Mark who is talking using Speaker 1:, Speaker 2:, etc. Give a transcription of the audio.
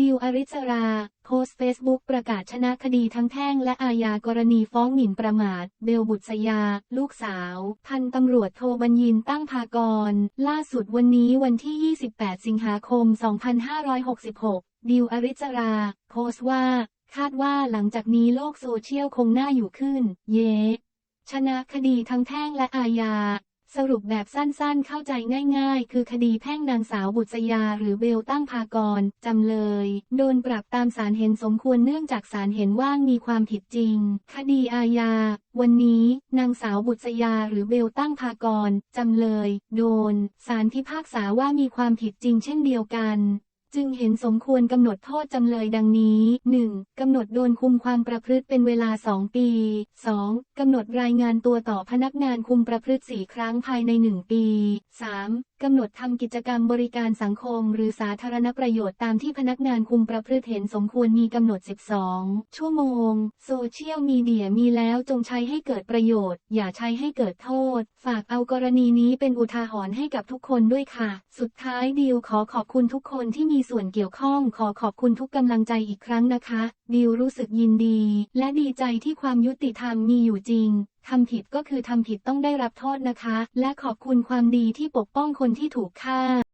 Speaker 1: ดิวอริสรา โพสเฟซบุ๊กประกาศชนะคดีทั้งแพ่งและอาญากรณีฟ้องหมิ่นประมาท เบลบุษยา ลูกสาว พันตำรวจโทบัญญินตั้งพากร ล่าสุดวันนี้วันที่ 28 สิงหาคม 2566 ดิวอริสรา โพสต์ว่า คาดว่าหลังจากนี้โลกโซเชียลคงน่าอยู่ขึ้น เย้ชนะคดีทั้งแพ่งและอาญา สรุปแบบสั้นๆ เข้าใจง่ายๆ คือคดีแพ่งนางสาวบุษยาหรือเบลตั้งพากรจำเลย โดนปรับตามสารเห็นสมควรเนื่องจากสารเห็นว่ามีความผิดจริง คดีอาญา วันนี้ นางสาวบุษยาหรือเบลตั้งพากรจำเลย โดน สารพิพากษาว่ามีความผิดจริงเช่นเดียวกัน จึงเห็นสมควรกำหนดโทษจำเลยดังนี้ 1. กำหนดโดนคุมความประพฤติเป็นเวลา 2 ปี 2. กำหนดรายงานตัวต่อพนักงานคุมประพฤติ 4 ครั้งภายใน 1 ปี 3. กำหนดทำกิจกรรมบริการสังคม หรือสาธารณประโยชน์ตามที่พนักงานคุมประพฤติเห็นสมควรมีกำหนด 12 ชั่วโมง โซเชียลมีเดียมีแล้วจงใช้ให้เกิดประโยชน์ อย่าใช้ให้เกิดโทษ ฝากเอากรณีนี้เป็นอุทาหรณ์ให้กับทุกคนด้วยค่ะ สุดท้ายดิวขอขอบคุณทุกคนที่มีมีส่วนเกี่ยวข้องขอขอบคุณทุกกำลังใจอีกครั้งนะคะ ดิวรู้สึกยินดี และดีใจที่ความยุติธรรมมีอยู่จริงทำผิดก็คือทำผิดต้องได้รับโทษนะคะ และขอบคุณความดีที่ปกป้องคนที่ถูกฆ่า